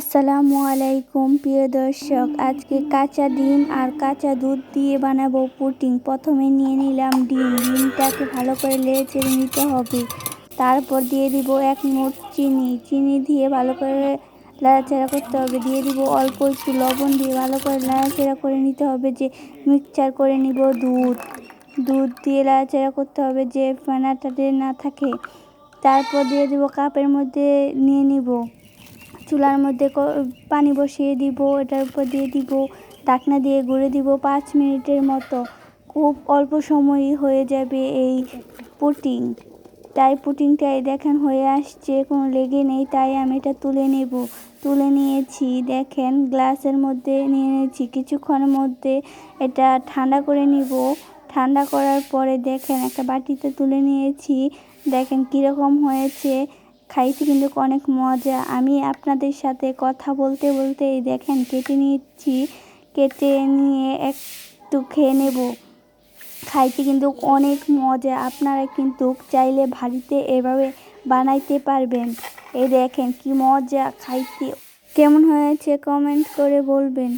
আসসালামু আলাইকুম, প্রিয় দর্শক। আজকে কাঁচা ডিম আর কাঁচা দুধ দিয়ে বানাবো পুটিং প্রথমে নিয়ে নিলাম ডিম। ডিমটাকে ভালো করে লেড়ে চেড়ে নিতে হবে। তারপর দিয়ে দিব এক মুঠ চিনি। চিনি দিয়ে ভালো করে লাড়াচাড়া করতে হবে। দিয়ে দিব অল্প একটু লবণ দিয়ে ভালো করে লাড়াচাড়া করে নিতে হবে যে মিক্সচার করে নিব দুধ। দুধ দিয়ে লাড়াচাড়া করতে হবে যে ফেনাটাতে না থাকে। তারপর দিয়ে দিব কাপের মধ্যে নিয়ে নিব। চুলার মধ্যে পানি বসিয়ে দিব, এটার উপর দিয়ে দিব, ঢাকনা দিয়ে গুঁড়ে দিব পাঁচ মিনিটের মতো। খুব অল্প সময়ই হয়ে যাবে এই পুটিং। তাই পুটিংটাই দেখেন হয়ে আসছে, কোনো লেগে নেই, তাই আমি এটা তুলে নেব। তুলে নিয়েছি, দেখেন, গ্লাসের মধ্যে নিয়ে নিয়েছি, কিছুক্ষণের মধ্যে এটা ঠান্ডা করে নিব। ঠান্ডা করার পরে দেখেন, একটা বাটিতে তুলে নিয়েছি, দেখেন কীরকম হয়েছে। খাইতে কিন্তু অনেক মজা। আমি আপনাদের সাথে কথা বলতে বলতে দেখেন কেটে নিচ্ছি কেটে নিয়ে একটু খেয়ে নেব। খাইতে কিন্তু অনেক মজা। আপনারা কিন্তু চাইলে বাড়িতে এভাবে বানাইতে পারবেন। এই দেখেন কি মজা খাইতে। কেমন হয়েছে কমেন্ট করে বলবেন।